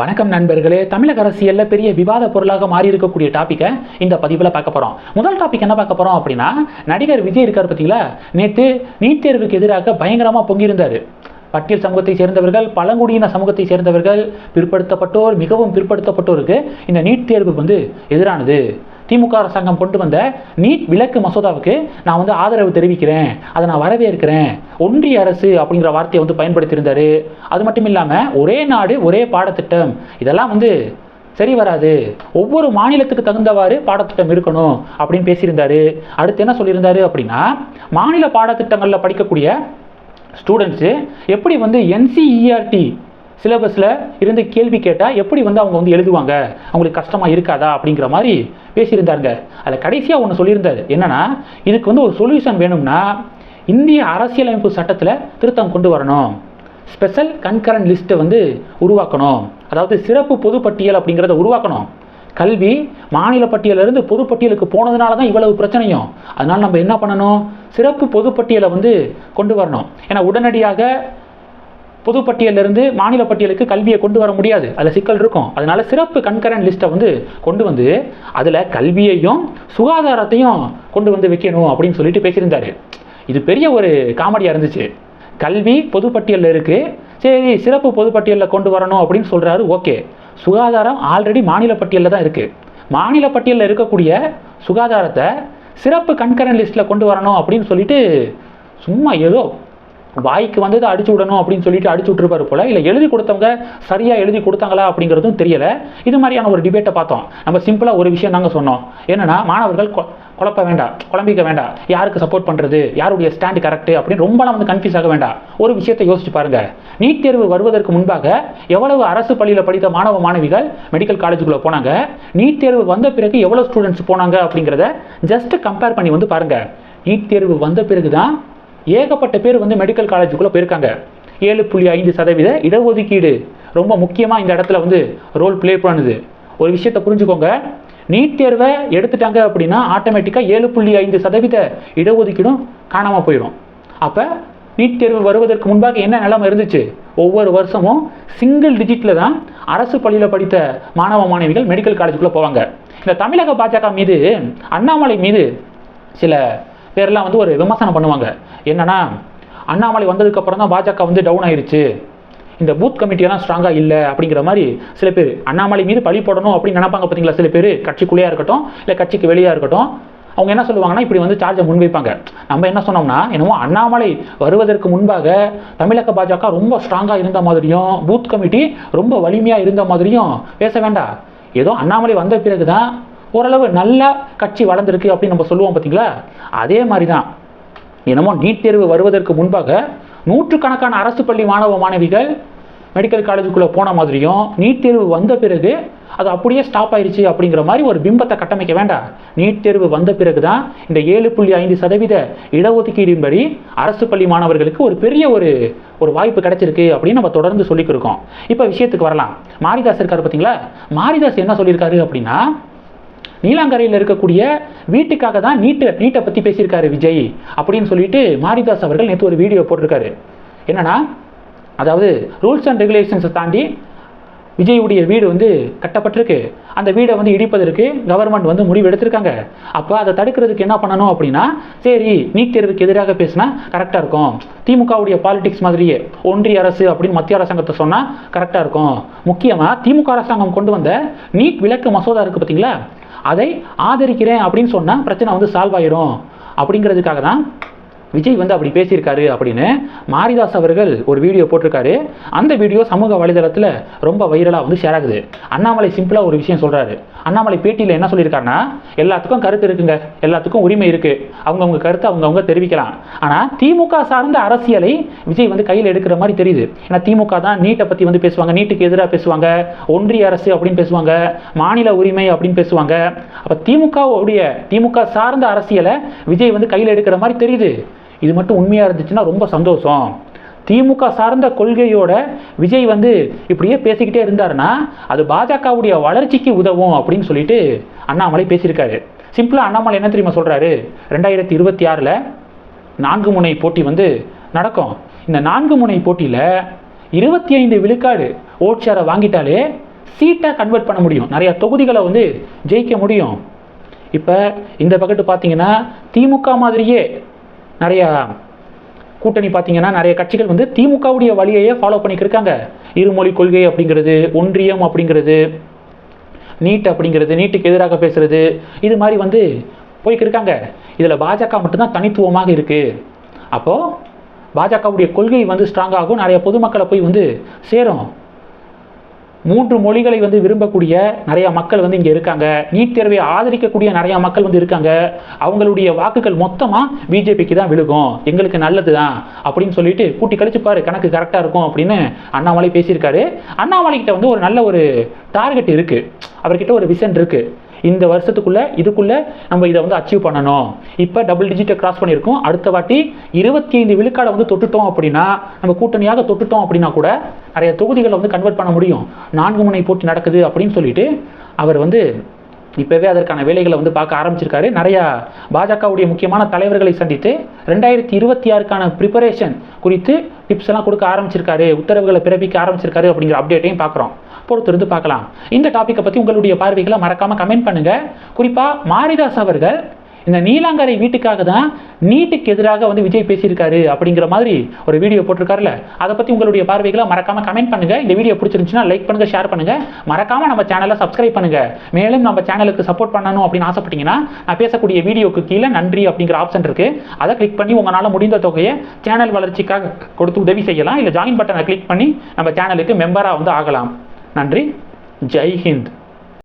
வணக்கம் நண்பர்களே. தமிழக அரசியலில் பெரிய விவாத பொருளாக மாறி இருக்கக்கூடிய டாப்பிக்கை இந்த பதிவில் பார்க்க போகிறோம் முதல் டாபிக் என்ன பார்க்க போகிறோம் அப்படின்னா நடிகர் விஜய் இருக்கார் பார்த்தீங்களா நேற்று நீட் தேர்வுக்கு எதிராக பயங்கரமாக பொங்கியிருந்தார். பட்டியல் சமூகத்தை சேர்ந்தவர்கள் பழங்குடியின சமூகத்தை சேர்ந்தவர்கள் பிற்படுத்தப்பட்டோர் மிகவும் பிற்படுத்தப்பட்டோருக்கு இந்த நீட் தேர்வு வந்து எதிரானது. திமுக அரசாங்கம் கொண்டு வந்த நீட் விலக்கு மசோதாவுக்கு நான் வந்து ஆதரவு தெரிவிக்கிறேன். அதை நான் வரவேற்கிறேன். ஒன்றிய அரசு அப்படிங்கிற வார்த்தையை வந்து பயன்படுத்தியிருந்தாரு. அது மட்டும் இல்லாமல் ஒரே நாடு ஒரே பாடத்திட்டம். இதெல்லாம் வந்து சரி வராது. ஒவ்வொரு மாநிலத்துக்கு தகுந்தவாறு பாடத்திட்டம் இருக்கணும் அப்படின்னு பேசியிருந்தாரு. அடுத்து என்ன சொல்லியிருந்தாரு அப்படின்னா மாநில பாடத்திட்டங்களில் படிக்கக்கூடிய ஸ்டூடெண்ட்ஸு எப்படி வந்து என்சிஇஆர்டி சிலபஸில் இருந்து கேள்வி கேட்டால் எப்படி வந்து அவங்க வந்து எழுதுவாங்க? அவங்களுக்கு கஷ்டமாக இருக்காதா? அப்படிங்கிற மாதிரி பேசியிருந்தாருங்க. அதில் கடைசியாக ஒன்று சொல்லியிருந்தாரு. என்னென்னா இதுக்கு வந்து ஒரு சொல்யூஷன் வேணும்னா இந்திய அரசியலமைப்பு சட்டத்தில் திருத்தம் கொண்டு வரணும். ஸ்பெஷல் கன்கரண்ட் லிஸ்ட்டை வந்து உருவாக்கணும். அதாவது சிறப்பு பொதுப்பட்டியல் அப்படிங்கிறத உருவாக்கணும். கல்வி மாநில பட்டியலிருந்து பொதுப்பட்டியலுக்கு போனதுனால தான் இவ்வளவு பிரச்சனையும். அதனால் நம்ம என்ன பண்ணணும்? சிறப்பு பொதுப்பட்டியலை வந்து கொண்டு வரணும். ஏன்னா உடனடியாக பொதுப்பட்டியலிருந்து மாநில பட்டியலுக்கு கல்வியை கொண்டு வர முடியாது. அதில் சிக்கல் இருக்கும். அதனால சிறப்பு கண்கரண்ட் லிஸ்ட்டை வந்து கொண்டு வந்து அதில் கல்வியையும் சுகாதாரத்தையும் கொண்டு வந்து வைக்கணும் அப்படின்னு சொல்லிட்டு பேசியிருந்தாரு. இது பெரிய ஒரு காமெடியாக இருந்துச்சு. கல்வி பொதுப்பட்டியலில் இருக்குது சரி சிறப்பு பொதுப்பட்டியலில் கொண்டு வரணும் அப்படின்னு சொல்கிறாரு ஓகே. சுகாதாரம் ஆல்ரெடி மாநில பட்டியலில் தான் இருக்குது மாநில பட்டியலில் இருக்கக்கூடிய சுகாதாரத்தை சிறப்பு கண்கரன் லிஸ்ட்டில் கொண்டு வரணும் அப்படின்னு சொல்லிட்டு சும்மா ஏதோ வாய்க்கு வந்தது அடிச்சு விடணும் அப்படின்னு சொல்லிட்டு அடிச்சு விட்டுருப்பாரு போல. இல்லை எழுதி கொடுத்தவங்க சரியாக எழுதி கொடுத்தாங்களா அப்படிங்கிறதும் தெரியல. இது மாதிரியான ஒரு டிபேட்டை பார்த்தோம். நம்ம சிம்பிளாக ஒரு விஷயம் தாங்க சொன்னோம். என்னன்னா மாணவர்கள் கொ- குழப்ப வேண்டாம் குழம்பிக்க வேண்டாம். யாருக்கு சப்போர்ட் பண்ணுறது யாருடைய ஸ்டாண்ட் கரெக்டு அப்படின்னு ரொம்பலாம் வந்து கன்ஃபியூஸ் ஆக வேண்டாம். ஒரு விஷயத்தை யோசிச்சு பாருங்க. நீட் தேர்வு வருவதற்கு முன்பாக எவ்வளவு அரசு பள்ளியில் படித்த மாணவ மாணவிகள் மெடிக்கல் காலேஜுக்குள்ளே போனாங்க? நீட் தேர்வு வந்த பிறகு எவ்வளோ ஸ்டூடெண்ட்ஸ் போனாங்க அப்படிங்கிறத ஜஸ்ட் கம்பேர் பண்ணி வந்து பாருங்க. நீட் தேர்வு வந்த பிறகு தான் ஏகப்பட்ட பேர் வந்து மெடிக்கல் காலேஜுக்குள்ளே போயிருக்காங்க. ஏழு புள்ளி ஐந்து சதவீத இடஒதுக்கீடு. ரொம்ப முக்கியமாக இந்த இடத்துல வந்து ரோல் ப்ளே பண்ணுது. ஒரு விஷயத்தை புரிஞ்சுக்கோங்க. நீட் தேர்வை எடுத்துட்டாங்க அப்படின்னா ஆட்டோமேட்டிக்காக ஏழு புள்ளி ஐந்து சதவீத இடஒதுக்கீடும் காணாமல் போயிடும். அப்போ நீட் தேர்வு வருவதற்கு முன்பாக என்ன நிலைமை இருந்துச்சு? ஒவ்வொரு வருஷமும் சிங்கிள் டிஜிட்டில் தான் அரசு பள்ளியில் படித்த மாணவ மாணவிகள் மெடிக்கல் காலேஜுக்குள்ளே போவாங்க. இந்த தமிழக பாஜக மீது அண்ணாமலை மீது சில பேர்லாம் வந்து ஒரு விமர்சனம் பண்ணுவாங்க. என்னன்னா அண்ணாமலை வந்ததுக்கப்புறம் தான் பாஜக வந்து டவுன் ஆயிடுச்சு இந்த பூத் கமிட்டியெல்லாம் ஸ்ட்ராங்காக இல்லை அப்படிங்கிற மாதிரி சில பேர் அண்ணாமலை மீது பழி போடணும் அப்படின்னு நினைப்பாங்க பார்த்தீங்களா சில பேர்? கட்சிக்குள்ளேயா இருக்கட்டும் இல்லை கட்சிக்கு வெளியாக இருக்கட்டும். அவங்க என்ன சொல்லுவாங்கன்னா இப்படி வந்து சார்ஜை முன்வைப்பாங்க. நம்ம என்ன சொன்னோம்னா என்னமோ அண்ணாமலை வருவதற்கு முன்பாக தமிழக பாஜக ரொம்ப ஸ்ட்ராங்காக இருந்த மாதிரியும் பூத் கமிட்டி ரொம்ப வலிமையாக இருந்த மாதிரியும் பேச வேண்டாம். ஏதோ அண்ணாமலை வந்த பிறகு தான் ஓரளவு நல்லா கட்சி வளர்ந்துருக்கு அப்படின்னு நம்ம சொல்லுவோம் பார்த்தீங்களா அதே மாதிரி தான் என்னமோ நீட் தேர்வு வருவதற்கு முன்பாக நூற்றுக்கணக்கான அரசு பள்ளி மாணவ மாணவிகள் மெடிக்கல் காலேஜுக்குள்ளே போன மாதிரியும் நீட் தேர்வு வந்த பிறகு அது அப்படியே ஸ்டாப் ஆயிடுச்சு அப்படிங்கிற மாதிரி ஒரு பிம்பத்தை கட்டமைக்க வேண்டாம். நீட் தேர்வு வந்த பிறகு தான் இந்த ஏழு புள்ளி ஐந்து சதவீத இடஒதுக்கீடின்படி அரசு பள்ளி மாணவர்களுக்கு ஒரு பெரிய ஒரு ஒரு வாய்ப்பு கிடைச்சிருக்கு அப்படின்னு நம்ம தொடர்ந்து சொல்லிக்கிருக்கோம் இப்போ விஷயத்துக்கு வரலாம். மாரிதாஸ் இருக்கார் பார்த்தீங்களா மாரிதாஸ் என்ன சொல்லியிருக்காரு அப்படின்னா நீலாங்கரையில் இருக்கக்கூடிய வீட்டுக்காக தான் நீட்டு நீட்டை பற்றி பேசியிருக்காரு விஜய் அப்படின்னு சொல்லிட்டு மாரிதாஸ் அவர்கள் நேற்று ஒரு வீடியோ போட்டிருக்காரு. என்னன்னா அதாவது ரூல்ஸ் அண்ட் ரெகுலேஷன்ஸை தாண்டி விஜயுடைய வீடு வந்து கட்டப்பட்டிருக்கு. அந்த வீடை வந்து இடிப்பதற்கு கவர்மெண்ட் வந்து முடிவு எடுத்திருக்காங்க. அப்போ அதை தடுக்கிறதுக்கு என்ன பண்ணணும் அப்படின்னா சரி நீட் தேர்வுக்கு எதிராக பேசினா கரெக்டாக இருக்கும். திமுகவுடைய பாலிடிக்ஸ் மாதிரியே ஒன்றிய அரசு அப்படின்னு மத்திய அரசாங்கத்தை சொன்னால் கரெக்டாக இருக்கும். முக்கியமாக திமுக அரசாங்கம் கொண்டு வந்த நீட் விலக்கு மசோதா இருக்குது பார்த்தீங்களா அதை ஆதரிக்கிறேன் அப்படின்னு சொன்னால் பிரச்சனை வந்து சால்வ் ஆயிரும். அப்படிங்கிறதுக்காக தான் விஜய் வந்து அப்படி பேசியிருக்காரு அப்படின்னு மாரிதாஸ் அவர்கள் ஒரு வீடியோ போட்டிருக்காரு. அந்த வீடியோ சமூக வலைதளத்தில் ரொம்ப வைரலாக வந்து ஷேர் ஆகுது. அண்ணாமலை சிம்பிளாக ஒரு விஷயம் சொல்கிறாரு அண்ணாமலை பேட்டியில் என்ன சொல்லியிருக்காருன்னா எல்லாத்துக்கும் கருத்து இருக்குங்க. எல்லாத்துக்கும் உரிமை இருக்குது அவங்கவுங்க கருத்தை அவங்கவுங்க தெரிவிக்கலாம். ஆனால் திமுக சார்ந்த அரசியலை விஜய் வந்து கையில் எடுக்கிற மாதிரி தெரியுது. ஏன்னா திமுக தான் நீட்டை பற்றி வந்து பேசுவாங்க. நீட்டுக்கு எதிராக பேசுவாங்க. ஒன்றிய அரசு அப்படின்னு பேசுவாங்க. மாநில உரிமை அப்படின்னு பேசுவாங்க. அப்போ திமுகவுடைய திமுக சார்ந்த அரசியலை விஜய் வந்து கையில் எடுக்கிற மாதிரி தெரியுது. இது மட்டும் உண்மையாக இருந்துச்சுன்னா ரொம்ப சந்தோஷம். திமுக சார்ந்த கொள்கையோட விஜய் வந்து இப்படியே பேசிக்கிட்டே இருந்தாருன்னா அது பாஜகவுடைய வளர்ச்சிக்கு உதவும் அப்படின்னு சொல்லிட்டு அண்ணாமலை பேசியிருக்காரு. சிம்பிளாக அண்ணாமலை என்ன தெரியுமா சொல்கிறாரு ரெண்டாயிரத்தி இருபத்தி ஆறில் நான்கு முனை போட்டி வந்து நடக்கும். இந்த நான்கு முனை போட்டியில் இருபத்தி ஐந்து விழுக்காடு ஓட் ஷேரை வாங்கிட்டாலே சீட்டை கன்வெர்ட் பண்ண முடியும். நிறைய தொகுதிகளை வந்து ஜெயிக்க முடியும். இப்போ இந்த பக்கத்து பார்த்தீங்கன்னா திமுக மாதிரியே நிறையா கூட்டணி பார்த்தீங்கன்னா நிறைய கட்சிகள் வந்து திமுகவுடைய வழியையே ஃபாலோ பண்ணிக்கிருக்காங்க. இருக்காங்க இருமொழி கொள்கை அப்படிங்கிறது ஒன்றியம் அப்படிங்கிறது நீட் அப்படிங்கிறது நீட்டுக்கு எதிராக பேசுறது இது மாதிரி வந்து போய்க்கு இருக்காங்க இதில் பாஜக மட்டும்தான் தனித்துவமாக இருக்குது அப்போது பாஜகவுடைய கொள்கை வந்து ஸ்ட்ராங் ஆகும். நிறைய பொதுமக்களை போய் வந்து சேரும். மூன்று மொழிகளை வந்து விரும்பக்கூடிய நிறைய மக்கள் வந்து இங்கே இருக்காங்க. நீட் தேர்வை ஆதரிக்கக்கூடிய நிறைய மக்கள் வந்து இருக்காங்க. அவங்களுடைய வாக்குகள் மொத்தமாக பிஜேபிக்கு தான் விழுகும். எங்களுக்கு நல்லது தான் அப்படின்னு சொல்லிட்டு கூட்டி கழிச்சு பாரு கணக்கு கரெக்டாக இருக்கும் அப்படின்னு அண்ணாமலை பேசியிருக்காரு. அண்ணாமலை கிட்ட வந்து ஒரு நல்ல ஒரு டார்கெட் இருக்குது அவர்கிட்ட ஒரு விஷன் இருக்குது இந்த வருஷத்துக்குள்ள இதுக்குள்ள நம்ம இதை வந்து அச்சீவ் பண்ணணும். இப்போ டபுள் டிஜிட்டை கிராஸ் பண்ணியிருக்கோம். அடுத்த வாட்டி இருபத்தி ஐந்து விழுக்காடை வந்து தொட்டுட்டோம் அப்படின்னா நம்ம கூட்டணியாக தொட்டுட்டோம் அப்படின்னா கூட நிறைய தொகுதிகளை வந்து கன்வெர்ட் பண்ண முடியும். நான்கு முனை போட்டி நடக்குது அப்படின்னு சொல்லிட்டு அவர் வந்து இப்போவே அதற்கான வேலைகளை வந்து பார்க்க ஆரம்பிச்சிருக்காரு. நிறையா பாஜகவுடைய முக்கியமான தலைவர்களை சந்தித்து ரெண்டாயிரத்தி இருபத்தி ஆறுக்கான ப்ரிப்பரேஷன் குறித்து டிப்ஸ் எல்லாம் கொடுக்க ஆரம்பிச்சிருக்காரு. உத்தரவுகளை பிறப்பிக்க ஆரம்பிச்சிருக்காரு அப்படிங்கிற அப்டேட்டையும் பார்க்குறோம். பொறுத்திருந்து பார்க்கலாம். இந்த டாப்பிக்கை பற்றி உங்களுடைய பார்வைகளை மறக்காமல் கமெண்ட் பண்ணுங்கள் குறிப்பாக மாரிதாஸ் அவர்கள் இந்த நீலாங்கரை வீட்டுக்காக தான் நீட்டுக்கு எதிராக வந்து விஜய் பேசியிருக்காரு அப்படிங்கிற மாதிரி ஒரு வீடியோ போட்டிருக்காருல. அதை பற்றி உங்களுடைய பார்வைகளை மறக்காம கமெண்ட் பண்ணுங்க. இந்த வீடியோ பிடிச்சிருந்துச்சுன்னா லைக் பண்ணுங்க ஷேர் பண்ணுங்க. மறக்காமல் நம்ம சேனலை சப்ஸ்கிரைப் பண்ணுங்க. மேலும் நம்ம சேனலுக்கு சப்போர்ட் பண்ணணும் அப்படின்னு ஆசைப்பட்டீங்கன்னா நான் பேசக்கூடிய வீடியோக்கு கீழே நன்றி அப்படிங்கிற ஆப்ஷன் இருக்கு. அதை கிளிக் பண்ணி உங்களால் முடிந்த தொகையை சேனல் வளர்ச்சிக்காக கொடுத்து உதவி செய்யலாம். இல்லை ஜாயின் பட்டனை கிளிக் பண்ணி நம்ம சேனலுக்கு மெம்பராக வந்து ஆகலாம். நன்றி. ஜெய் ஹிந்த்.